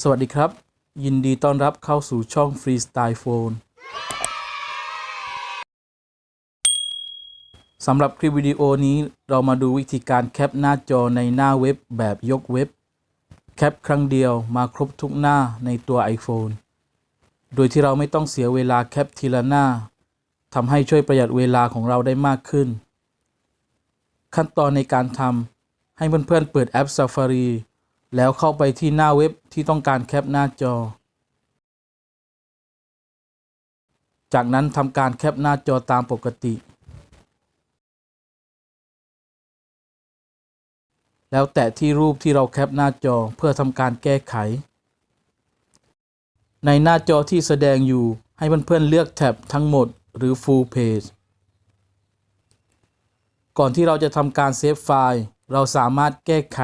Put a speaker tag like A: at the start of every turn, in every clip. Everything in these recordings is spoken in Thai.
A: สวัสดีครับ ยินดีต้อนรับเข้าสู่ช่อง Freestyle Phone สำหรับคลิปวิดีโอนี้เรามาดูวิธีการแคปหน้าจอในหน้าเว็บแบบยกเว็บ แคปครั้งเดียวมาครบทุกหน้าในตัว iPhone โดยที่เราไม่ต้องเสียเวลาแคปทีละหน้าทำให้ช่วยประหยัดเวลาของเราได้มากขึ้น ขั้นตอนในการทำให้เพื่อนๆเปิดแอป Safari แล้วเข้าไปที่หน้าเว็บที่ต้องการแคปหน้าจอ จากนั้นทำการแคปหน้าจอตามปกติ แล้วแตะที่รูปที่เราแคปหน้าจอเพื่อทำการแก้ไข ในหน้าจอที่แสดงอยู่ให้เพื่อนๆเลือกแท็บทั้งหมดหรือ Full Page ก่อนที่เราจะทำการเซฟไฟล์ เราสามารถแก้ไข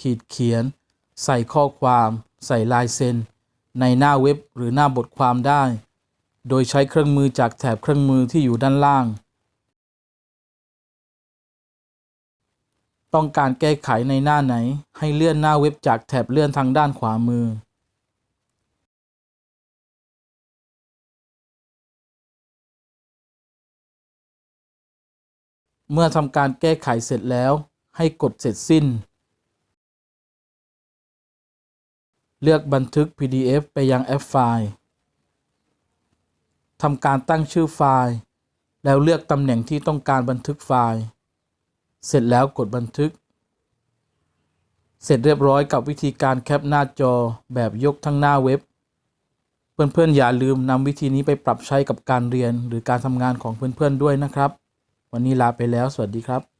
A: ขีดเขียน ใส่ข้อความ ใส่ลายเซ็น ในหน้าเว็บหรือหน้าบทความได้ โดยใช้เครื่องมือจากแถบเครื่องมือที่อยู่ด้านล่าง ต้องการแก้ไขในหน้าไหน ให้เลื่อนหน้าเว็บจากแถบเลื่อนทางด้านขวามือเมื่อทำการแก้ไขเสร็จแล้วให้กดเสร็จสิ้น เลือกบันทึก PDF ไปยังแอปไฟล์ทำการตั้งชื่อไฟล์ แล้วเลือกตำแหน่งที่ต้องการบันทึกไฟล์ เสร็จแล้วกดบันทึก เสร็จเรียบร้อยกับวิธีการแคปหน้าจอแบบยกทั้งหน้าเว็บ เพื่อนๆอย่าลืมนำวิธีนี้ไปปรับใช้กับการเรียนหรือการทำงานของเพื่อนๆด้วยนะครับ วันนี้ลาไปแล้ว สวัสดีครับ